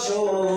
show.